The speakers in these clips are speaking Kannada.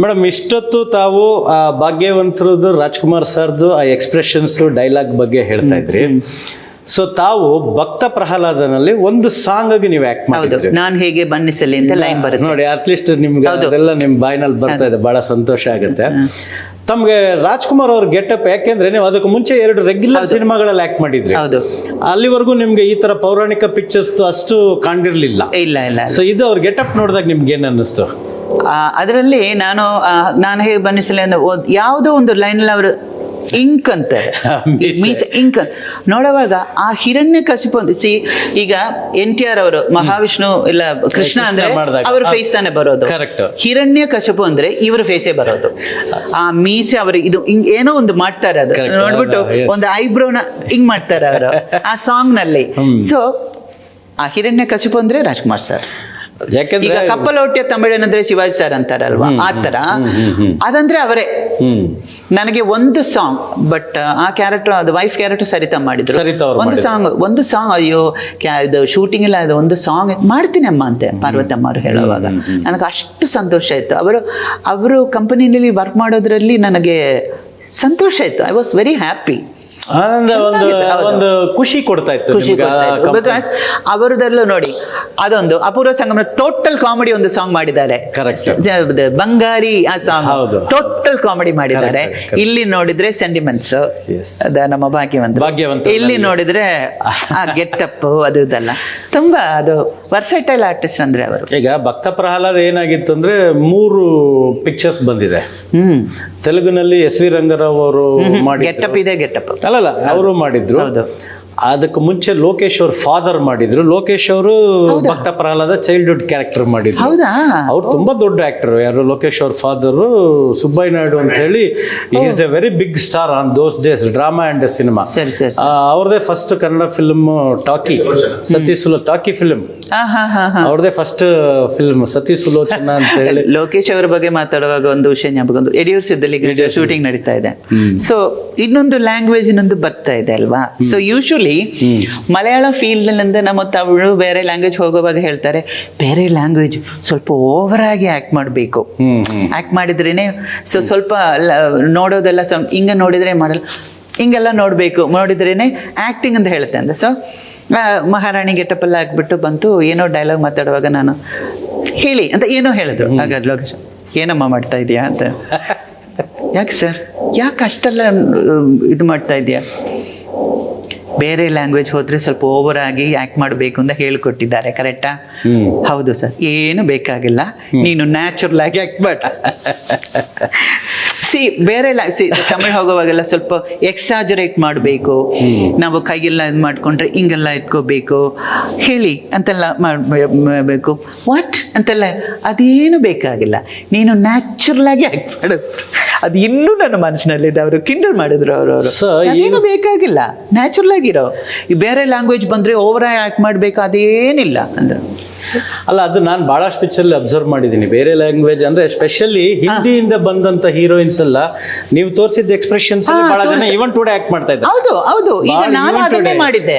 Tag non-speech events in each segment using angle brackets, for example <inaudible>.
ಮೇಡಮ್ ಇಷ್ಟೊತ್ತು ತಾವು ಆ ಭಾಗ್ಯವಂತರದ್ದು ರಾಜ್ಕುಮಾರ್ ಸರ್ದು ಆ ಎಕ್ಸ್ಪ್ರೆಷನ್ಸ್ ಡೈಲಾಗ್ ಬಗ್ಗೆ ಹೇಳ್ತಾ ಇದ್ರಿ. ಸೊ ತಾವು ಭಕ್ತ ಪ್ರಹ್ಲಾದನಲ್ಲಿ ಒಂದು ಸಾಂಗ್ ಆಗಿ ನೀವು ಆಕ್ಟ್ ಮಾಡಿದ್ರಿ. ನಾನು ಹೇಗೆ ಬಣ್ಣಿಸಲಿ ಅಂತ ಲೈನ್ ಬರುತ್ತೆ. ನೋಡಿ ಅಟ್ಲೀಸ್ಟ್ ನಿಮ್ಗೆ ಅದೆಲ್ಲ ನಿಮ್ ಬಾಯ್ನಲ್ಲಿ ಬರ್ತಾ ಇದೆ ಬಹಳ ಸಂತೋಷ ಆಗುತ್ತೆ. ತಮ್ಗೆ ರಾಜ್ಕುಮಾರ್ ಅವ್ರ ಗೆಟಪ್ ಯಾಕೆಂದ್ರೆ ನೀವು ಅದಕ್ಕೆ ಮುಂಚೆ ಎರಡು ರೆಗ್ಯುಲರ್ ಸಿನಿಮಾಗಳಲ್ಲಿ ಆಕ್ಟ್ ಮಾಡಿದ್ರಿ. ಹೌದು. ಅಲ್ಲಿವರೆಗೂ ನಿಮ್ಗೆ ಈ ತರ ಪೌರಾಣಿಕ ಪಿಕ್ಚರ್ಸ್ ಅಷ್ಟು ಕಾಣಿರ್ಲಿಲ್ಲ ಇಲ್ಲ ಇಲ್ಲ ಸೊ ಇದು ಅವ್ರ ಗೆಟಪ್ ನೋಡಿದಾಗ ನಿಮ್ಗೆ ಏನ್ ಅನ್ನಿಸ್ತು? ಅದರಲ್ಲಿ ನಾನು ನಾನು ಹೇಗೆ ಬಣ್ಣಿಸಲಿ ಅಂದ್ರೆ ಯಾವುದೋ ಒಂದು ಲೈನಲ್ಲಿ ಅವರು ಇಂಕ್ ಅಂತಾರೆ. <laughs> Means ink. ನೋಡುವಾಗ ಆ ಹಿರಣ್ಯ ಕಸಿಪು ಅಂತ ಸಿ ಈಗ ಎನ್ ಟಿ ಆರ್ ಅವರು ಮಹಾವಿಷ್ಣು ಇಲ್ಲ ಕೃಷ್ಣ ಅಂದ್ರೆ. ಅವ್ರ ಫೇಸ್ ತಾನೇ ಬರೋದು. ಹಿರಣ್ಯ ಕಶಪು ಅಂದ್ರೆ ಇವ್ರ ಫೇಸೇ ಬರೋದು. ಆ ಮೀಸೆ ಅವರು ಇದು ಏನೋ ಒಂದು ಮಾಡ್ತಾರೆ ಅದು. ನೋಡ್ಬಿಟ್ಟು ಒಂದು ಐಬ್ರೋ ಒಂದು ಐಬ್ರೋನ ಹಿಂಗ್ ಮಾಡ್ತಾರೆ ಅವರು ಆ ಸಾಂಗ್ನಲ್ಲಿ. ಸೊ ಆ ಹಿರಣ್ಯ ಕಸಿಪು ಅಂದ್ರೆ ರಾಜ್ಕುಮಾರ್ ಸರ್ ಈಗ ಕಪ್ಪಲೋಟ್ಯ ತಮಿಳನಂದ್ರೆ ಶಿವಾಜಿ ಸರ್ ಅಂತಾರಲ್ವಾ? ಆ ತರ ಅದಂದ್ರೆ ಅವರೇ. ನನಗೆ ಒಂದು ಸಾಂಗ್ ಬಟ್ ಆ ಕ್ಯಾರೆಕ್ಟರ್ ಅದು ವೈಫ್ ಕ್ಯಾರೆಕ್ಟರ್ ಸರಿತಾ ಮಾಡಿದ್ರು. ಒಂದು ಸಾಂಗ್ ಒಂದು ಸಾಂಗ್ ಅಯ್ಯೋ ಇದು ಶೂಟಿಂಗ್ ಇಲ್ಲ ಅದು ಒಂದು ಸಾಂಗ್ ಮಾಡ್ತೀನಿ ಅಮ್ಮ ಅಂತೆ ಪಾರ್ವತಮ್ಮ ಅವರು ಹೇಳುವಾಗ. ನನಗೆ ಅಷ್ಟು ಸಂತೋಷ ಆಯ್ತು. ಅವರು ಅವರು ಕಂಪನಿನಲ್ಲಿ ವರ್ಕ್ ಮಾಡೋದ್ರಲ್ಲಿ ನನಗೆ ಸಂತೋಷ ಆಯ್ತು. ಐ ವಾಸ್ ವೆರಿ ಹ್ಯಾಪಿ ಆನಂದ ಒಂದು ಒಂದು ಖುಷಿ ಕೊಡ್ತಾ ಇತ್ತು ಖುಷಿ ಬಿಕಾಸ್ ಅವರದಲ್ಲೂ ನೋಡಿ ಅದೊಂದು ಅಪೂರ್ವ ಸಂಗಮ ಟೋಟಲ್ ಕಾಮಿಡಿ ಒಂದು ಸಾಂಗ್ ಮಾಡಿದ್ದಾರೆ. ಬಂಗಾರಿ ಆ ಸಾಂಗ್. ಟೋಟಲ್ ಕಾಮಿಡಿ ಮಾಡಿದ್ದಾರೆ. ಇಲ್ಲಿ ನೋಡಿದ್ರೆ ಸೆಂಟಿಮೆಂಟ್ಸ್ ನಮ್ಮ ಭಾಗ್ಯವಂತ ಭಾಗ್ಯವಂತ ಇಲ್ಲಿ ನೋಡಿದ್ರೆ ಆ <laughs> ಗೆಟಪ್ ಅದು ಇದೆಲ್ಲ. ತುಂಬಾ ಅದು ವರ್ಸೈಟೈಲ್ ಆರ್ಟಿಸ್ಟ್ ಅಂದ್ರೆ ಅವರು. ಈಗ ಭಕ್ತ ಪ್ರಹ್ಲಾದ್ ಏನಾಗಿತ್ತು ಅಂದ್ರೆ ಮೂರು ಪಿಕ್ಚರ್ಸ್ ಬಂದಿದೆ. ಹ್ಮ್. ತೆಲುಗಿನಲ್ಲಿ ಎಸ್ ವಿ ರಂಗರಾವ್ ಅವರು ಮಾಡಿ ಗೆಟಪ್ ಇದೆ ಗೆಟಪ್ ಅಲ್ಲಲ್ಲ ಅವರು ಮಾಡಿದ್ರು. ಅದಕ್ಕೆ ಮುಂಚೆ ಲೋಕೇಶ್ ಅವ್ರ ಫಾದರ್ ಮಾಡಿದ್ರು. ಲೋಕೇಶ್ ಅವರು ಭಕ್ತ ಪ್ರಹ್ಲಾದ ಚೈಲ್ಡ್ಹುಡ್ ಕ್ಯಾರೆಕ್ಟರ್ ಮಾಡಿದ್ರು. ಹೌದಾ? ಅವ್ರು ತುಂಬಾ ದೊಡ್ಡ ಆಕ್ಟರ್ ಯಾರು? ಲೋಕೇಶ್ ಅವ್ರ ಫಾದರ್ ಸುಬ್ಬಯ್ಯ ನಾಯ್ಡು ಅಂತ ಹೇಳಿ is a very big star on those days drama and cinema ಸರಿ ಸರಿ ಅವ್ರದೇ first Kannada film talkie Sati Sulo talkie film ಅವ್ರದೇ ಫಸ್ಟ್ ಫಿಲ್ಮ್ ಸತಿ ಸುಲೋಚನ ಅಂತ <laughs> ಹೇಳಿ. ಲೋಕೇಶ್ ಅವರ ಬಗ್ಗೆ ಮಾತಾಡುವಾಗ ಒಂದು ವಿಷಯ ಜ್ಞಾಪಕ ಒಂದು ಯಡಿಯೂರು ಸಿದ್ದಲ್ಲಿ ಶೂಟಿಂಗ್ ನಡೀತಾ ಇದೆ. ಸೊ ಇನ್ನೊಂದು ಲ್ಯಾಂಗ್ವೇಜ್ ಇನ್ನೊಂದು ಬರ್ತಾ ಇದೆ ಅಲ್ವಾ? ಸೊ ಯೂಶುವಲಿ ಮಲಯಾಳ ಫೀಲ್ಡ್ನಿಂದ ನಮ್ಮ ತಮಿಳು ಬೇರೆ ಲ್ಯಾಂಗ್ವೇಜ್ ಹೋಗುವಾಗ ಹೇಳ್ತಾರೆ ಬೇರೆ ಲ್ಯಾಂಗ್ವೇಜ್ ಸ್ವಲ್ಪ ಓವರ್ ಆಗಿ ಆಕ್ಟ್ ಮಾಡಬೇಕು. ಆಕ್ಟ್ ಮಾಡಿದ್ರೇನೆ ಸೊ ಸ್ವಲ್ಪ ನೋಡೋದೆಲ್ಲ ಸ್ವಲ್ಪ ಹಿಂಗ ನೋಡಿದ್ರೆ ಮಾಡಲ್ಲ. ಹಿಂಗೆಲ್ಲ ನೋಡಬೇಕು. ನೋಡಿದ್ರೇನೆ ಆಕ್ಟಿಂಗ್ ಅಂತ ಹೇಳುತ್ತೆ ಅಂತ ಸೊ ಮಹಾರಾಣಿ ಗೆಟಪಲ್ಲ ಹಾಕ್ಬಿಟ್ಟು ಬಂತು. ಏನೋ ಡೈಲಾಗ್ ಮಾತಾಡುವಾಗ ನಾನು ಹೇಳಿ ಅಂತ ಏನೋ ಹೇಳಿದ್ರು. ಹಾಗಾದ್ರೆ ಲೋಕೇಶ್ ಏನಮ್ಮ ಮಾಡ್ತಾ ಇದೆಯಾ ಅಂತ. <laughs> ಯಾಕೆ ಸರ್? ಯಾಕೆ ಅಷ್ಟೆಲ್ಲ ಇದು ಮಾಡ್ತಾ ಇದೀಯಾ ಬೇರೆ ಲ್ಯಾಂಗ್ವೇಜ್ ಹೋದ್ರೆ ಸ್ವಲ್ಪ ಓವರ್ ಆಗಿ ಆಕ್ಟ್ ಮಾಡಬೇಕು ಅಂತ ಹೇಳಿಕೊಟ್ಟಿದ್ದಾರೆ ಕರೆಕ್ಟಾ. ಹೌದು ಸರ್. ಏನು ಬೇಕಾಗಿಲ್ಲ. ನೀನು ನ್ಯಾಚುರಲ್ ಆಗಿ ಆಕ್ಟ್ ಮಾಡ. ಸಿ ಬೇರೆ ಸಿ ತಮಿಳ್ ಹೋಗುವಾಗೆಲ್ಲ ಸ್ವಲ್ಪ ಎಕ್ಸಾಜರೇಟ್ ಮಾಡಬೇಕು. ನಾವು ಕೈಯೆಲ್ಲ ಇದು ಮಾಡ್ಕೊಂಡ್ರೆ ಹಿಂಗೆಲ್ಲ ಇಟ್ಕೋಬೇಕು. ಹೇಳಿ ಅಂತೆಲ್ಲ ಮಾಡಬೇಕು. ವಾಟ್ ಅಂತೆಲ್ಲ ಅದೇನು ಬೇಕಾಗಿಲ್ಲ. ನೀನು ನ್ಯಾಚುರಲ್ ಆಗಿ ಆಕ್ಟ್ ಮಾಡು. ಅದು ಇನ್ನೂ ನನ್ನ ಮನಸ್ಸಿನಲ್ಲಿದೆ. ಅವರು ಕಿಂಡಲ್ ಮಾಡಿದ್ರು ಅವರು ಅವರು. So, ಬೇಕಾಗಿಲ್ಲ. ನ್ಯಾಚುರಲ್ ಆಗಿರೋ. ಈ ಬೇರೆ ಲ್ಯಾಂಗ್ವೇಜ್ ಬಂದ್ರೆ ಓವರ್ ಆಕ್ಟ್ ಮಾಡಬೇಕು? ಅದೇನಿಲ್ಲ. ಅಂದ್ರೆ ಅಲ್ಲ ಅದು ನಾನು ಭಾಳಷ್ಟು ಪಿಕ್ಚರ್ ಅಬ್ಸರ್ವ್ ಮಾಡಿದ್ದೀನಿ ಬೇರೆ ಲ್ಯಾಂಗ್ವೇಜ್ ಅಂದ್ರೆ ಎಸ್ಪೆಷಲಿ ಹಿಂದಿಯಿಂದ ಬಂದಂತ ಹೀರೋಯಿನ್ಸ್ ಎಲ್ಲ ನೀವು ತೋರಿಸಿದ ಎಕ್ಸ್ಪ್ರೆಷನ್ಸ್ ಭಾಳ ಜನ ಈವನ್ ಇವನ್ ಟುಡೇ ಆಕ್ಟ್ ಮಾಡ್ತಾ ಇದ್ದಾರೆ. ಹೌದು ಹೌದು. ಈಗ ನಾನು ಅದನ್ನೇ ಮಾಡಿದ್ದೆ.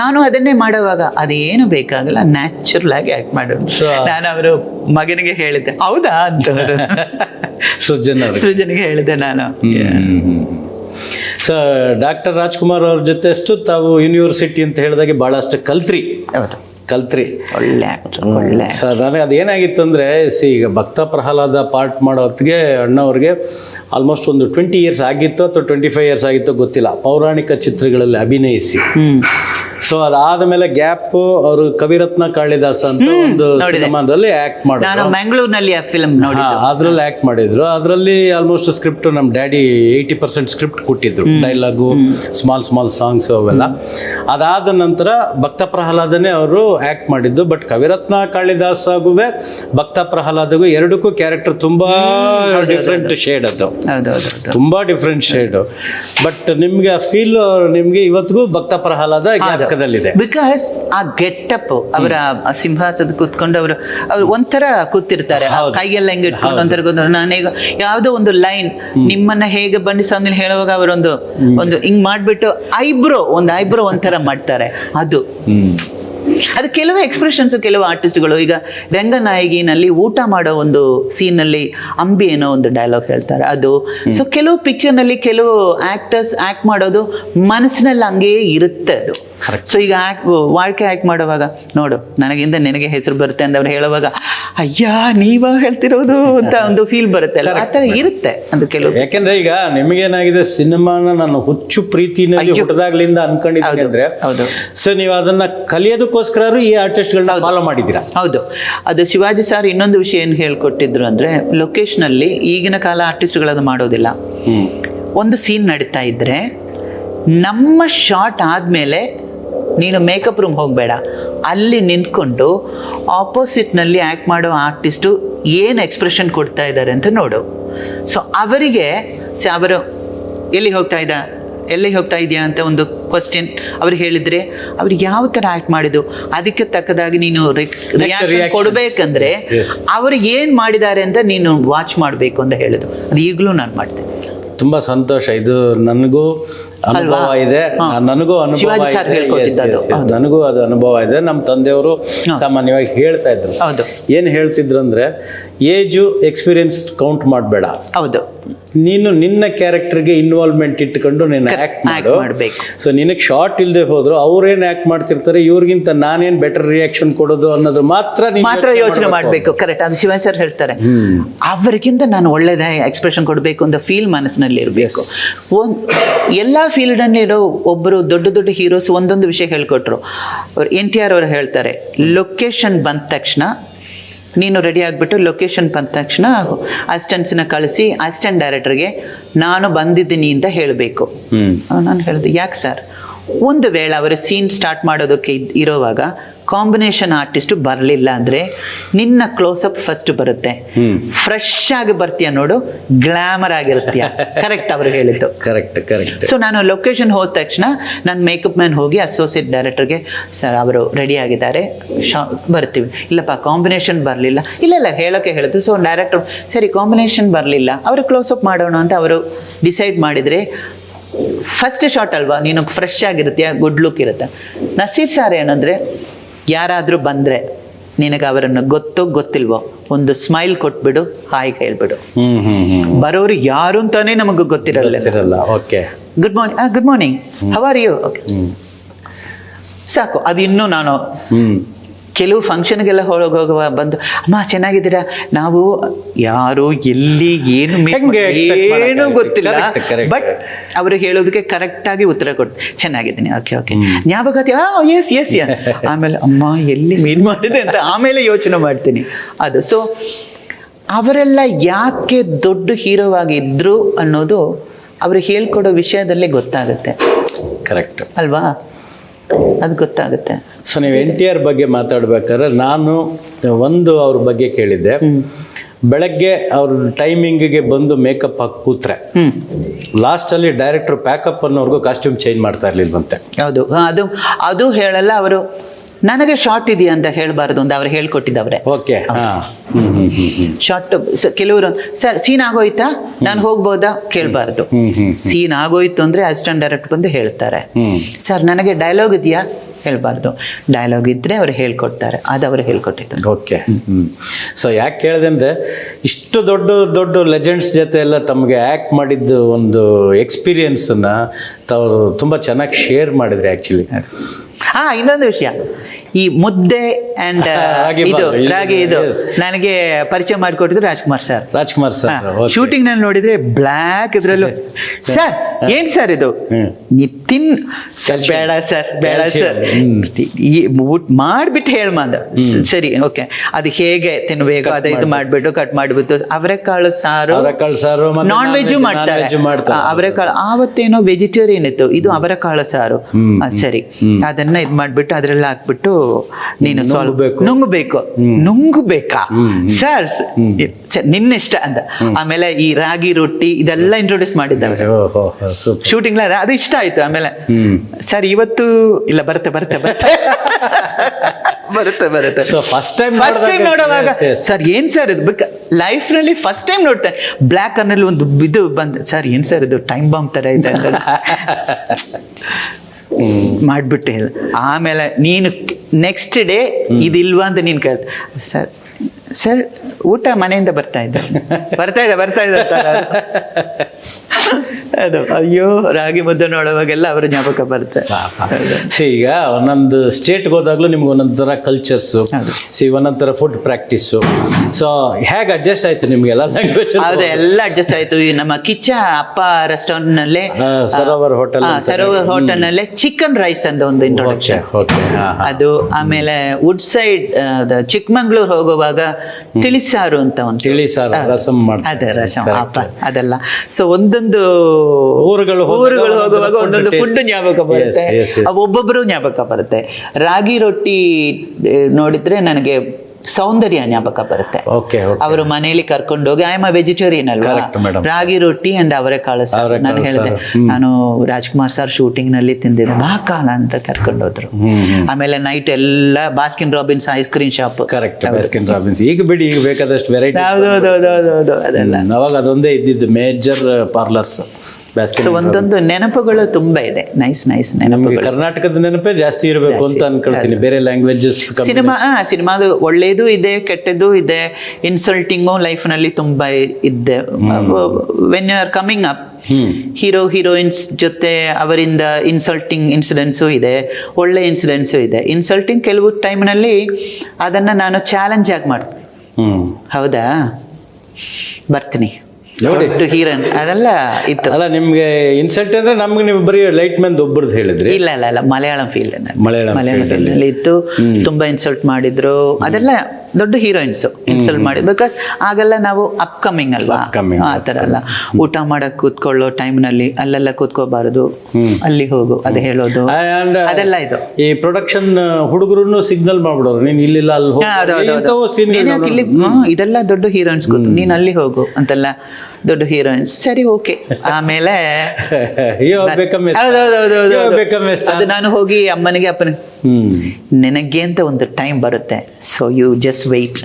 ನಾನು ಅದನ್ನೇ ಮಾಡುವಾಗ ಅದೇನು ಬೇಕಾಗಲ್ಲ ನ್ಯಾಚುರಲ್ ಆಗಿ ಆಕ್ಟ್ ಮಾಡೋದು ನಾನು ಅವರು ಮಗನಿಗೆ ಹೇಳಿದ್ದೆ ಹೌದಾ? ಅಂತ. ಸೃಜನ್ ಸೃಜನ್ಗೆ ಹೇಳಿದ್ದೆ ನಾನು. ಸರ್ ಡಾಕ್ಟರ್ ರಾಜ್ಕುಮಾರ್ ಅವ್ರ ಜೊತೆ ಅಷ್ಟು ತಾವು ಯೂನಿವರ್ಸಿಟಿ ಅಂತ ಹೇಳಿದಾಗೆ ಬಹಳಷ್ಟು ಕಲ್ತ್ರಿ. ಕಲ್ತ್ರಿ. ಒಳ್ಳೆ ಒಳ್ಳೆ ಸರ್ ನನಗೆ ಅದೇನಾಗಿತ್ತು ಅಂದರೆ ಸಿ ಈಗ ಭಕ್ತ ಪ್ರಹ್ಲಾದ ಪಾರ್ಟ್ ಮಾಡೋ ಹೊತ್ತಿಗೆ ಅಣ್ಣವ್ರಿಗೆ ಆಲ್ಮೋಸ್ಟ್ ಒಂದು ಟ್ವೆಂಟಿ ಇಯರ್ಸ್ ಆಗಿತ್ತು ಅಥವಾ ಟ್ವೆಂಟಿ ಫೈವ್ ಇಯರ್ಸ್ ಆಗಿತ್ತು ಗೊತ್ತಿಲ್ಲ. ಪೌರಾಣಿಕ ಚಿತ್ರಗಳಲ್ಲಿ ಅಭಿನಯಿಸಿ. ಸೊ ಅದಾದ ಮೇಲೆ ಗ್ಯಾಪ್ ಅವರು ಕವಿರತ್ನ ಕಾಳಿದಾಸ ಅಂತ ಒಂದು. ಸಿನಿಮಾದಲ್ಲಿ ಆಕ್ಟ್ ನಾನು ಮಾಡಿದ್ರು ಮ್ಯಾಂಗ್ಳೂರ್ನಲ್ಲಿ ಆ ಫಿಲ್ಮ್ ನೋಡಿ ಹಾ, ಅದ್ರಲ್ಲಿ ಆಕ್ಟ್ ಮಾಡಿದ್ರು. ಅದರಲ್ಲಿ ಆಲ್ಮೋಸ್ಟ್ ಸ್ಕ್ರಿಪ್ಟ್ ನಮ್ಮ ಡ್ಯಾಡಿ ಏಯ್ಟಿ ಪರ್ಸೆಂಟ್ ಸ್ಕ್ರಿಪ್ಟ್ ಕೊಟ್ಟಿದ್ರು. ಡೈಲಾಗು ಸ್ಮಾಲ್ ಸ್ಮಾಲ್ ಸಾಂಗ್ಸ್ ಅವೆಲ್ಲ. ಅದಾದ ನಂತರ ಭಕ್ತ ಪ್ರಹ್ಲಾದನೇ ಅವರು ಆಕ್ಟ್ ಮಾಡಿದ್ದು. ಬಟ್ ಕವಿರತ್ನ ಕಾಳಿದಾಸ್ ಆಗುವೆ ಭಕ್ತ ಪ್ರಹ್ಲಾದಗೂ ಎರಡಕ್ಕೂ ಕ್ಯಾರೆಕ್ಟರ್ ತುಂಬಾ ಡಿಫ್ರೆಂಟ್ ಶೇಡ್ ಅದು. ತುಂಬಾ ಡಿಫ್ರೆಂಟ್ ಶೇಡ್ ಬಟ್ ನಿಮ್ಗೆ ಆ ಫೀಲ್ ನಿಮ್ಗೆ ಇವತ್ತಿಗೂ ಭಕ್ತ ಪ್ರಹ್ಲಾದ ಜ್ಞಾಪಕದಲ್ಲಿದೆ ಬಿಕಾಸ್ ಆ ಗೆಟಪ್ ಅವರ ಸಿಂಹಾಸದ ಕೂತ್ಕೊಂಡು ಅವರು ಅವ್ರು ಒಂಥರ ಕೂತಿರ್ತಾರೆ. ಕೈಯೆಲ್ಲ ಹೆಂಗೆ ಇಟ್ಕೊಂಡು ನಾನು ಯಾವ್ದೋ ನಾನೀಗ ಯಾವುದೋ ಒಂದು ಲೈನ್ ನಿಮ್ಮನ್ನ ಹೇಗೆ ಬನ್ನಿ ಸಾಂಗ್ ಹೇಳುವಾಗ ಅವರೊಂದು ಒಂದು ಹಿಂಗ್ ಮಾಡ್ಬಿಟ್ಟು ಐಬ್ರೋ ಒಂದು ಐಬ್ರೋ ಒಂಥರ ಮಾಡ್ತಾರೆ. ಅದು. ಅದು ಕೆಲವು ಎಕ್ಸ್ಪ್ರೆಷನ್ಸ್ ಕೆಲವು ಆರ್ಟಿಸ್ಟ್ಗಳು ಈಗ ರಂಗನಾಯಕಿನಲ್ಲಿ ಊಟ ಮಾಡೋ ಒಂದು ಸೀನಲ್ಲಿ ಅಂಬಿ ಏನೋ ಒಂದು ಡೈಲಾಗ್ ಹೇಳ್ತಾರೆ. ಅದು. ಸೊ ಕೆಲವು ಪಿಕ್ಚರ್ನಲ್ಲಿ ಕೆಲವು ಆಕ್ಟರ್ಸ್ ಆಕ್ಟ್ ಮಾಡೋದು ಮನಸ್ಸಿನಲ್ಲಿ ಹಂಗೇ ಇರುತ್ತೆ ಅದು. ಸೊ ಈಗ ಆಕ್ ವಾಳ್ಕೆ ಆಕ್ಟ್ ಮಾಡುವಾಗ ನೋಡು ನನಗಿಂದ ನಿನಗೆ ಹೆಸರು ಬರುತ್ತೆ ಅಂತ ಅವ್ರು ಹೇಳುವಾಗ ಅಯ್ಯ ನೀವ ಹೇಳ್ತಿರೋದು ಅಂತ ಒಂದು ಫೀಲ್ ಬರುತ್ತೆ ಅಲ್ಲ ಆ ಥರ ಇರುತ್ತೆ ಅದು ಕೆಲವು. ಯಾಕೆಂದ್ರೆ ಈಗ ನಿಮಗೇನಾಗಿದೆ ಸಿನಿಮಾನ ನಾನು ಹುಚ್ಚು ಪ್ರೀತಿನಲ್ಲಿ ಹುಟ್ಟದಾಗ್ಲಿಂದ ಅನ್ಕೊಂಡಿದ್ದೀನಿ ಅಂದ್ರೆ ಹೌದು. ಸೊ ನೀವು ಅದನ್ನ ಕಲಿಯೋದಕ್ಕೋಸ್ಕರ ಈ ಆರ್ಟಿಸ್ಟ್ಗಳನ್ನ ಫಾಲೋ ಮಾಡಿದ್ದೀರಾ? ಹೌದು. ಅದು ಶಿವಾಜಿ ಸರ್ ಇನ್ನೊಂದು ವಿಷಯ ಏನು ಹೇಳ್ಕೊಟ್ಟಿದ್ರು ಅಂದರೆ ಲೊಕೇಶ್ನಲ್ಲಿ ಈಗಿನ ಕಾಲ ಆರ್ಟಿಸ್ಟ್ಗಳು ಅದು ಮಾಡೋದಿಲ್ಲ ಒಂದು ಸೀನ್ ನಡೀತಾ ಇದ್ದರೆ ನಮ್ಮ ಶಾಟ್ ಆದಮೇಲೆ ನೀನು ಮೇಕಪ್ ರೂಮ್ ಹೋಗಬೇಡ. ಅಲ್ಲಿ ನಿಂತ್ಕೊಂಡು ಆಪೋಸಿಟ್ನಲ್ಲಿ ಆ್ಯಕ್ಟ್ ಮಾಡೋ ಆರ್ಟಿಸ್ಟು ಏನು ಎಕ್ಸ್ಪ್ರೆಷನ್ ಕೊಡ್ತಾ ಇದ್ದಾರೆ ಅಂತ ನೋಡು. ಸೊ ಅವರಿಗೆ ಸ ಅವರು ಎಲ್ಲಿಗೆ ಹೋಗ್ತಾ ಇದ್ದ? ಎಲ್ಲಿಗೆ ಹೋಗ್ತಾ ಇದೆಯಾ ಅಂತ ಒಂದು ಕ್ವಶನ್ ಅವ್ರಿಗೆ ಹೇಳಿದ್ರೆ ಅವ್ರಿಗೆ ಯಾವ ಥರ ಆ್ಯಕ್ಟ್ ಮಾಡಿದ್ದು ಅದಕ್ಕೆ ತಕ್ಕದಾಗಿ ನೀನು ರಿಯಾಕ್ಷನ್. ಕೊಡಬೇಕಂದ್ರೆ. ಅವರು ಏನು ಮಾಡಿದ್ದಾರೆ ಅಂತ ನೀನು ವಾಚ್ ಮಾಡಬೇಕು ಅಂತ ಹೇಳಿದ್ರು ಅದು ಈಗಲೂ ನಾನು ಮಾಡ್ತೇನೆ. ತುಂಬಾ ಸಂತೋಷ. ಇದು ನನಗೂ ಅನುಭವ ಇದೆ. ನನಗೂ ಅನುಭವ. ನನಗೂ ಅದು ಅನುಭವ ಇದೆ. ನಮ್ಮ ತಂದೆಯವರು ಸಾಮಾನ್ಯವಾಗಿ ಹೇಳ್ತಾ ಇದ್ರು. ಹೌದು. ಏನ್ ಹೇಳ್ತಿದ್ರು ಅಂದ್ರೆ ಏಜು ಎಕ್ಸ್ಪೀರಿಯನ್ಸ್ ಕೌಂಟ್ ಮಾಡಬೇಡ. ಹೌದು. ನೀನು ನಿನ್ನ ಕ್ಯಾರೆಕ್ಟರ್ಗೆ ಇನ್ವಾಲ್ವ್ಮೆಂಟ್ ಇಟ್ಕೊಂಡು ನೀನು ಆಕ್ಟ್ ಮಾಡಬೇಕು ಮಾಡು. ಮಾಡ್ಬೇಕು. ಸೊ ನಿನಗೆ ಶಾರ್ಟ್ ಇಲ್ಲದೆ ಹೋದ್ರು ಅವ್ರೇನು ಆಕ್ಟ್ ಮಾಡ್ತಿರ್ತಾರೆ ಇವ್ರಿಗಿಂತ ನಾನೇನು ಬೆಟರ್ ರಿಯಾಕ್ಷನ್ ಕೊಡೋದು ಅನ್ನೋದು ಮಾತ್ರ ಮಾತ್ರ ಯೋಚನೆ ಮಾಡಬೇಕು. ಕರೆಕ್ಟ್ ಅದು ಶಿವ ಸರ್ ಹೇಳ್ತಾರೆ. ಅವರಿಗಿಂತ ನಾನು ಒಳ್ಳೆಯದೇ ಎಕ್ಸ್ಪ್ರೆಷನ್ ಕೊಡಬೇಕು ಅಂತ ಫೀಲ್ ಮನಸ್ಸಿನಲ್ಲಿ ಇರಬೇಕು. ಒಂದು ಎಲ್ಲ ಫೀಲ್ಡಲ್ಲಿ ಇರೋ ಒಬ್ಬರು ದೊಡ್ಡ ದೊಡ್ಡ ಹೀರೋಸ್ ಒಂದೊಂದು ವಿಷಯ ಹೇಳ್ಕೊಟ್ರು. ಅವ್ರು ಎನ್ ಟಿ ಆರ್ ಅವರು ಹೇಳ್ತಾರೆ ಲೊಕೇಶನ್ ಬಂದ ತಕ್ಷಣ ನೀನು ರೆಡಿ ಆಗಿಬಿಟ್ಟು ಲೊಕೇಶನ್ ಬಂದ ತಕ್ಷಣ ಅಸಿಸ್ಟೆಂಟ್ಸಿನ ಕಳಿಸಿ ಅಸಿಸ್ಟೆಂಟ್ ಡೈರೆಕ್ಟರ್ಗೆ ನಾನು ಬಂದಿದ್ದೀನಿ ಅಂತ ಹೇಳಬೇಕು. ನಾನು ಹೇಳಿದೆ ಯಾಕೆ ಸರ್ ಒಂದು ವೇಳೆ ಅವರ ಸೀನ್ ಸ್ಟಾರ್ಟ್ ಮಾಡೋದಕ್ಕೆ ಇರೋವಾಗ ಕಾಂಬಿನೇಷನ್ ಆರ್ಟಿಸ್ಟ್ ಬರಲಿಲ್ಲ ಅಂದರೆ ನಿನ್ನ ಕ್ಲೋಸಪ್ ಫಸ್ಟ್ ಬರುತ್ತೆ. ಫ್ರೆಶ್ ಆಗಿ ಬರ್ತೀಯ ನೋಡು ಗ್ಲಾಮರ್ ಆಗಿರ್ತೀಯ. <laughs> ಕರೆಕ್ಟ್ ಅವರು ಹೇಳಿದ್ದು. ಕರೆಕ್ಟ್ ಕರೆಕ್ಟ್ ಸೊ ನಾನು ಲೊಕೇಶನ್ ಹೋದ ತಕ್ಷಣ ನಾನು ಮೇಕಪ್ ಮ್ಯಾನ್ ಹೋಗಿ ಅಸೋಸಿಯೇಟ್ ಡೈರೆಕ್ಟರ್ಗೆ ಸರ್ ಅವರು ರೆಡಿ ಆಗಿದ್ದಾರೆ. ಶಾ ಬರ್ತೀವಿ. ಇಲ್ಲಪ್ಪ ಕಾಂಬಿನೇಷನ್ ಬರಲಿಲ್ಲ. ಇಲ್ಲ ಇಲ್ಲ ಹೇಳೋಕೆ ಹೇಳಿದ್ರು. ಸೊ ಡೈರೆಕ್ಟರ್ ಸರಿ ಕಾಂಬಿನೇಷನ್ ಬರಲಿಲ್ಲ. ಅವರು ಕ್ಲೋಸಪ್ ಮಾಡೋಣ ಅಂತ ಅವರು ಡಿಸೈಡ್ ಮಾಡಿದರೆ ಫಸ್ಟ್ ಶಾಟ್ ಅಲ್ವಾ? ನೀನು ಫ್ರೆಶ್ ಆಗಿರುತ್ತೆ ಗುಡ್ ಲುಕ್ ಇರುತ್ತೆ? ನಸೀರ್ ಸಾರ್ ಏನಂದರೆ ಯಾರಾದರೂ ಬಂದರೆ ನಿನಗೆ ಅವರನ್ನು ಗೊತ್ತು ಗೊತ್ತಿಲ್ವೋ ಒಂದು ಸ್ಮೈಲ್ ಕೊಟ್ಬಿಡು ಹಾಯ್ ಹೇಳ್ಬಿಡು. ಬರೋರು ಯಾರು ಅಂತಾನೆ ನಮಗೆ ಗೊತ್ತಿರಲ್ಲ okay good morning good morning how are you okay ಸಾಕು ಅದು ಇನ್ನೂ ನಾನು ಕೆಲವು ಫಂಕ್ಷನ್ಗೆಲ್ಲ ಹೋಗ ಹೋಗುವ ಬಂದು ಅಮ್ಮ ಚೆನ್ನಾಗಿದ್ದೀರಾ? ನಾವು ಯಾರು ಎಲ್ಲಿ ಏನು ಏನೂ ಗೊತ್ತಿಲ್ಲ. ಬಟ್ ಅವರು ಹೇಳೋದಕ್ಕೆ ಕರೆಕ್ಟಾಗಿ ಉತ್ತರ ಕೊಟ್ಟು ಚೆನ್ನಾಗಿದ್ದೀನಿ ಓಕೆ ಓಕೆ ಜ್ಞಾಪಕ ಎಸ್ ಎಸ್ <laughs> ಆಮೇಲೆ ಅಮ್ಮ ಎಲ್ಲಿ ಮೀನ್ ಮಾಡಿದೆ ಅಂತ ಆಮೇಲೆ ಯೋಚನೆ ಮಾಡ್ತೀನಿ. ಅದು. ಸೊ ಅವರೆಲ್ಲ ಯಾಕೆ ದೊಡ್ಡ ಹೀರೋ ಆಗಿದ್ರು ಅನ್ನೋದು ಅವರು ಹೇಳ್ಕೊಡೋ ವಿಷಯದಲ್ಲೇ ಗೊತ್ತಾಗುತ್ತೆ. ಕರೆಕ್ಟ್ ಅಲ್ವಾ? ಅದು ಗೊತ್ತಾಗುತ್ತೆ. ಸೊ ನೀವು ಎನ್ ಟಿ ಆರ್ ಬಗ್ಗೆ ಮಾತಾಡ್ಬೇಕಾದ್ರೆ ನಾನು ಒಂದು ಅವ್ರ ಬಗ್ಗೆ ಕೇಳಿದ್ದೆ. ಬೆಳಗ್ಗೆ ಅವ್ರ ಟೈಮಿಂಗಿಗೆ ಬಂದು ಮೇಕಪ್ ಹಾಕಿ ಕೂತ್ರೆ. ಲಾಸ್ಟಲ್ಲಿ ಡೈರೆಕ್ಟರ್ ಪ್ಯಾಕಪ್ ಅನ್ನೋರ್ಗೂ ಕಾಸ್ಟ್ಯೂಮ್ ಚೇಂಜ್ ಮಾಡ್ತಾ ಇರ್ಲಿಲ್ವಂತೆ. ಹೌದು. ಅದು ಅದು ಹೇಳಲ್ಲ ಅವರು. ನನಗೆ ಶಾರ್ಟ್ ಇದೆಯಾ ಅಂತ ಹೇಳಬಾರ್ದು ಅಂತ ಅವ್ರು ಹೇಳ್ಕೊಟ್ಟಿದ್ದವ್ರೆ ಓಕೆ ಶಾರ್ಟ್ ಕೆಲವರು ಸರ್ ಸೀನ್ ಆಗೋಯ್ತಾ? ನಾನು ಹೋಗ್ಬೋದಾ? ಕೇಳಬಾರ್ದು. ಸೀನ್ ಆಗೋಯ್ತು ಅಂದ್ರೆ ಅಸಿಸ್ಟೆಂಟ್ ಡೈರೆಕ್ಟ್ ಬಂದು ಹೇಳ್ತಾರೆ. ಸರ್ ನನಗೆ ಡೈಲಾಗ್ ಇದೆಯಾ? ಹೇಳಬಾರ್ದು. ಡೈಲಾಗ್ ಇದ್ರೆ ಅವ್ರು ಹೇಳ್ಕೊಡ್ತಾರೆ. ಅದು ಅವ್ರು ಹೇಳ್ಕೊಟ್ಟಿದ್ದು. ಓಕೆ ಹ್ಞೂ ಸೊ ಯಾಕೆ ಕೇಳಿದೆ ಅಂದರೆ ಇಷ್ಟು ದೊಡ್ಡ ದೊಡ್ಡ ಲೆಜೆಂಡ್ಸ್ ಜೊತೆ ಎಲ್ಲ ತಮಗೆ ಆ್ಯಕ್ಟ್ ಮಾಡಿದ್ದು ಒಂದು ಎಕ್ಸ್ಪೀರಿಯನ್ಸನ್ನು ತಾವು ತುಂಬ ಚೆನ್ನಾಗಿ ಶೇರ್ ಮಾಡಿದ್ರೆ ಆ್ಯಕ್ಚುಲಿ ಹಾಂ ಇನ್ನೊಂದು ವಿಷಯ. ಈ ಮುದ್ದೆ ಅಂಡ್ <laughs> ಇದು ರಾಗಿ ಇದು. ನನಗೆ ಪರಿಚಯ ಮಾಡಿಕೊಟ್ಟಿದ್ರು ರಾಜ್ಕುಮಾರ್ ಸರ್ ರಾಜ್ಕುಮಾರ್ ಸರ್ ಶೂಟಿಂಗ್ನಲ್ಲಿ ನೋಡಿದ್ರೆ ಬ್ಲ್ಯಾಕ್ ಇದ್ರಲ್ಲೂ. ಸರ್ ಏನ್ ಸರ್ ಇದು? ನಿತಿನ್ ಬೇಡ ಸರ್ ಬೇಡ ಸರ್ ಈ ಊಟ ಮಾಡ್ಬಿಟ್ಟು ಹೇಳ್ಮಂದ ಸರಿ ಓಕೆ ಅದು ಹೇಗೆ ತಿನ್ಬೇಕು ಅದ ಇದು ಮಾಡ್ಬಿಟ್ಟು ಕಟ್ ಮಾಡ್ಬಿಟ್ಟು ಅವರೆಕಾಳು ಸಾರು ಸಾರು ನಾನ್ ವೆಜ್ ಮಾಡ್ತಾರೆ. ಅವರೆಕಾಳು ಆವತ್ತೇನೋ ವೆಜಿಟೇರಿಯನ್ ಇತ್ತು. ಇದು ಅವರೆಕಾಳು ಸಾರು. ಸರಿ. ಅದನ್ನ ಇದ್ ಮಾಡ್ಬಿಟ್ಟು ಅದ್ರಲ್ಲಿ ಹಾಕ್ಬಿಟ್ಟು ನೀನು ಸ್ವಲ್ಪ ನುಂಗ್ಬೇಕು. ನುಂಗಬೇಕು. ಸರ್ ನಿನ್ನಿಷ್ಟ ಅಂತ ಆಮೇಲೆ ಈ ರಾಗಿ ರೊಟ್ಟಿ ಇದೆಲ್ಲ ಇಂಟ್ರೊಡ್ಯೂಸ್ ಮಾಡಿದ್ದಾವೆ ಶೂಟಿಂಗ್ ಅದು ಇಷ್ಟ ಆಯ್ತು ಆಮೇಲೆ. ಸರ್ ಇವತ್ತು ಇಲ್ಲ ಬರುತ್ತೆ ಬರುತ್ತೆ ಬರುತ್ತೆ. <laughs> ಬರುತ್ತೆ ಬರುತ್ತೆ. So first time first time ನೋಡುವಾಗ. ಸರ್ ಏನ್ ಸರ್ ಇದು? ಬಿಕ ಲೈಫ್ನಲ್ಲಿ ಫಸ್ಟ್ ಟೈಮ್ ನೋಡ್ತಾರೆ ಬ್ಲ್ಯಾಕ್ ಅನ್ನಲ್ಲಿ ಒಂದು ಇದು ಬಂದ ಸರ್ ಏನ್ ಸರ್ ಇದು? ಟೈಮ್ ಬಾಂಬ್ ತರ ಇದೆ ಅಂತ. <laughs> ಮಾಡ್ಬಿಟ್ಟೆ. ಆಮೇಲೆ ನೀನು ನೆಕ್ಸ್ಟ್ ಡೇ ಇದಿಲ್ವಾ ಅಂತ ನೀನು ಕೇಳ್ತ ಸರ್ ಸರ್ ಊಟ ಮನೆಯಿಂದ ಬರ್ತಾ ಇದ್ದ. ಬರ್ತಾ ಇದೆ ಬರ್ತಾ ಇದೆ ಅದು ಅಯ್ಯೋ ರಾಗಿ ಮುದ್ದೆ ನೋಡುವಾಗೆಲ್ಲ ಅವರ ಜ್ಞಾಪಕ ಬರುತ್ತೆ. ಸಿ ಈಗ ಒಂದೊಂದು ಸ್ಟೇಟ್ಗೆ ಹೋದಾಗ್ಲೂ ನಿಮ್ಗೆ ಒಂದೊಂದು ಥರ ಕಲ್ಚರ್ಸು ಸಿ ಒಂದೊಂದು ಥರ ಫುಡ್ ಪ್ರಾಕ್ಟೀಸು ಸೊ ಹೇಗೆ ಅಡ್ಜಸ್ಟ್ ಆಯ್ತು ನಿಮಗೆಲ್ಲ ಲ್ಯಾಂಗ್ವೇಜ್ ಹೌದು ಎಲ್ಲ ಅಡ್ಜಸ್ಟ್ ಆಯ್ತು. ಈ ನಮ್ಮ ಕಿಚ್ಚ ಅಪ್ಪ ರೆಸ್ಟೋರೆಂಟ್ನಲ್ಲಿ ಸರೋವರ್ ಹೋಟೆಲ್ ಸರೋವರ್ ಹೋಟೆಲ್ ನಲ್ಲೇ ಚಿಕನ್ ರೈಸ್ ಅಂತ ಒಂದು ಇಂಟ್ರೊಡಕ್ಷನ್ ಅದು ಆಮೇಲೆ ವುಡ್ ಸೈಡ್ ಚಿಕ್ಕಮಂಗ್ಳೂರು ಹೋಗುವಾಗ ತಿಳಿಸಾರು ಅಂತ ಒಂದು ತಿಳಿಸಾರು ರಸಂ ಅದೇ ರಸಂ ಅಪ್ಪ ಅದೆಲ್ಲ. ಸೊ ಒಂದೊಂದು ಊರುಗಳು ಊರುಗಳು ಹೋಗುವಾಗ ಒಂದೊಂದು. ಫುಡ್ ಜ್ಞಾಪಕ ಬರುತ್ತೆ. ಒಬ್ಬೊಬ್ಬರು ಜ್ಞಾಪಕ ಬರುತ್ತೆ. ರಾಗಿ ರೊಟ್ಟಿ ನೋಡಿದ್ರೆ ನನಗೆ ಸೌಂದರ್ಯ ಜ್ಞಾಪಕ ಬರುತ್ತೆ. ಅವರು ಮನೆಯಲ್ಲಿ ಕರ್ಕೊಂಡು ಹೋಗಿ ಐ ಎಂ ವೆಜಿಟೇರಿಯನ್ ಅಲ್ವಾ? ರಾಗಿ ರೊಟ್ಟಿ ಅಂಡ್ ಅವರೆಕಾಳು ಸಾರು. ಅವರೆಕಾಳು ನಾನು ಹೇಳಿದೆ ನಾನು ರಾಜ್ಕುಮಾರ್ ಸರ್ ಶೂಟಿಂಗ್ನಲ್ಲಿ ತಿಂದಿದ್ದೆ ಬಾ ಕಾಲ ಅಂತ ಕರ್ಕೊಂಡು ಹೋದ್ರು. ಆಮೇಲೆ ನೈಟ್ ಎಲ್ಲ Baskin Robbins ice cream shop correct Baskin Robbins ಈಗ ಬಿಡಿ ಈಗ ಬೇಕಾದಷ್ಟು ವೆರೈಟಿ ಹೌದು ಹೌದು ಹೌದು ಹೌದು ಅದೆಲ್ಲ. ಅವಾಗ ಅದೊಂದೇ ಇದ್ದಿದ್ದು ಮೇಜರ್ ಪಾರ್ಲರ್ಸ್ ಸೊ ಒಂದೊಂದು ನೆನಪುಗಳು ತುಂಬಾ ಇದೆ. ನೈಸ್ ನೈಸ್ ನೆನಪು ಕರ್ನಾಟಕದ ನೆನಪೇ ಜಾಸ್ತಿ ಇರಬೇಕು ಅಂತ ಅನ್ಕೊಳ್ತೀನಿ. ಬೇರೆ ಲ್ಯಾಂಗ್ವೇಜಸ್ ಸಿನಿಮಾ ಸಿನಿಮಾದು ಒಳ್ಳೇದು ಇದೆ ಕೆಟ್ಟದ್ದು ಇದೆ. ಇನ್ಸಲ್ಟಿಂಗು ಲೈಫ್ನಲ್ಲಿ ತುಂಬಾ ಇದೆ. When you are coming up hero heroines ಜೊತೆ ಅವರಿಂದ ಇನ್ಸಲ್ಟಿಂಗ್ ಇನ್ಸಿಡೆಂಟ್ಸು ಇದೆ ಒಳ್ಳೆ ಇನ್ಸಿಡೆಂಟ್ಸು ಇದೆ. ಇನ್ಸಲ್ಟಿಂಗ್ ಕೆಲವು ಟೈಮ್ನಲ್ಲಿ ಅದನ್ನ ನಾನು ಚಾಲೆಂಜ್ ಆಗಿ ಮಾಡ್ತೀನಿ. ಹೌದಾ? ಬರ್ತೀನಿ. ದೊಡ್ಡ ಹೀರೋನ್ ಅದೆಲ್ಲ ಇತ್ತು. ಅಲ್ಲ ನಿಮ್ಗೆ ಇನ್ಸಲ್ಟ್ ಅಂದ್ರೆ ನಮ್ಗೆ ನೀವು ಬರೀ ಲೈಟ್ ಮ್ಯಾನ್ ಒಬ್ಬರದ್ದು ಹೇಳಿದ್ರಿ. ಇಲ್ಲ ಇಲ್ಲ ಇಲ್ಲ ಮಲಯಾಳಂ ಫೀಲ್ಡ್ ಮಲಯಾಳಂ ಫೀಲ್ಡ್ ಇತ್ತು. ತುಂಬಾ ಇನ್ಸಲ್ಟ್ ಮಾಡಿದ್ರು. ಅದೆಲ್ಲ ದೊಡ್ಡ ಹೀರೋಯಿನ್ಸ್ ಇನ್ಸಲ್ಟ್ ಮಾಡಿ. ಬಿಕಾಸ್ ಆಗೆಲ್ಲ ನಾವು ಅಪ್ಕಮಿಂಗ್ ಅಲ್ವಾ. ಆ ತರ ಅಲ್ಲ. ಊಟ ಮಾಡಕ್ ಕೂತ್ಕೊಳ್ಳೋ ಟೈಮ್ನಲ್ಲಿ ಅಲ್ಲೆಲ್ಲ ಕೂತ್ಕೋಬಾರದು ಅಲ್ಲಿ ಹೋಗು ಅದು ಹೇಳೋದು. ಅದೆಲ್ಲ ಇದು. ಈ ಪ್ರೊಡಕ್ಷನ್ ಹುಡುಗರು ಸಿಗ್ನಲ್ ಮಾಡ್ಬಿಡೋದು ನೀನ್ ಇಲ್ಲಿಲ್ಲ ಅಲ್ಲಿ ಇದೆಲ್ಲ ದೊಡ್ಡ ಹೀರೋಯಿನ್ಸ್ ಕೂತು ನೀನ್ ಅಲ್ಲಿ ಹೋಗು ಅಂತೆಲ್ಲ ದೊಡ್ಡ ಹೀರೋಯಿನ್ಸ್ ಸರಿ ಓಕೆ ಆಮೇಲೆ. <laughs> ಅದು ನಾನು ಹೋಗಿ ಅಮ್ಮನಿಗೆ ಅಪ್ಪನಿಗೆ ನಿನಗೆ ಅಂತ ಒಂದು ಟೈಮ್ ಬರುತ್ತೆ. ಸೊ ಯು ಜಸ್ಟ್ ವೆಯ್ಟ್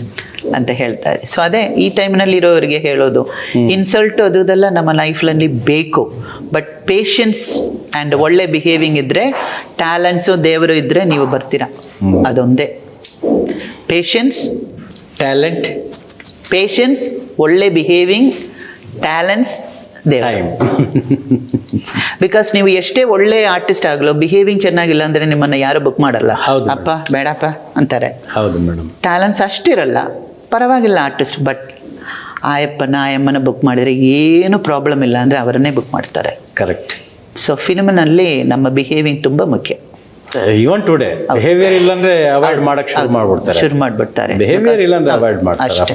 ಅಂತ ಹೇಳ್ತಾರೆ. ಸೊ ಅದೇ ಈ ಟೈಮ್ನಲ್ಲಿ ಇರೋರಿಗೆ ಹೇಳೋದು. ಇನ್ಸಲ್ಟ್ ಅದೆಲ್ಲ ನಮ್ಮ ಲೈಫ್ನಲ್ಲಿ ಬೇಕು. ಬಟ್ ಪೇಷನ್ಸ್ ಆ್ಯಂಡ್ ಒಳ್ಳೆ ಬಿಹೇವಿಂಗ್ ಇದ್ದರೆ ಟ್ಯಾಲೆಂಟ್ಸು ದೇವರು ಇದ್ದರೆ ನೀವು ಬರ್ತೀರಾ. ಅದೊಂದೇ. ಪೇಷನ್ಸ್ ಟ್ಯಾಲೆಂಟ್ ಪೇಷನ್ಸ್ ಒಳ್ಳೆ ಬಿಹೇವಿಂಗ್ ಟ್ಯಾಲೆಂಟ್ಸ್ ಟೈಮ್ ಬಿಕಾಸ್ <laughs> ನೀವು ಎಷ್ಟೇ ಒಳ್ಳೆ ಆರ್ಟಿಸ್ಟ್ ಆಗಲೋ ಬಿಹೇವಿಂಗ್ ಚೆನ್ನಾಗಿಲ್ಲ ಅಂದ್ರೆ ನಿಮ್ಮನ್ನ ಯಾರು ಬುಕ್ ಮಾಡಲ್ಲ. ಅಪ್ಪ ಬೇಡಪ್ಪ ಅಂತಾರೆ. ಹೌದು ಮೇಡಮ್ ಟ್ಯಾಲೆಂಟ್ಸ್ ಅಷ್ಟಿರಲ್ಲ. ಪರವಾಗಿಲ್ಲ ಆರ್ಟಿಸ್ಟ್ ಬಟ್ ಆಯಪ್ಪನ ಆಯಮ್ಮನ ಬುಕ್ ಮಾಡಿದರೆ ಏನು ಪ್ರಾಬ್ಲಮ್ ಇಲ್ಲ ಅಂದರೆ ಅವರನ್ನೇ ಬುಕ್ ಮಾಡ್ತಾರೆ. ಕರೆಕ್ಟ್ ಸೊ ಫಿಲ್ಮ್ನಲ್ಲಿ ನಮ್ಮ ಬಿಹೇವಿಂಗ್ ತುಂಬ ಮುಖ್ಯ. ಇವನ್ ಟುಡೇ ಬಿಹೇವಿಯರ್ ಇಲ್ಲಾಂದ್ರೆ ಅವಾಯ್ಡ್ ಮಾಡಕ್ ಶುರು ಮಾಡ್ಬಿಡ್ತಾರೆ. ಶುರು ಮಾಡಿಬಿಡ್ತಾರೆ. ಬಿಹೇವಿಯರ್ ಇಲ್ಲಾಂದ್ರೆ ಅವಾಯ್ಡ್ ಮಾಡ್ತಾರೆ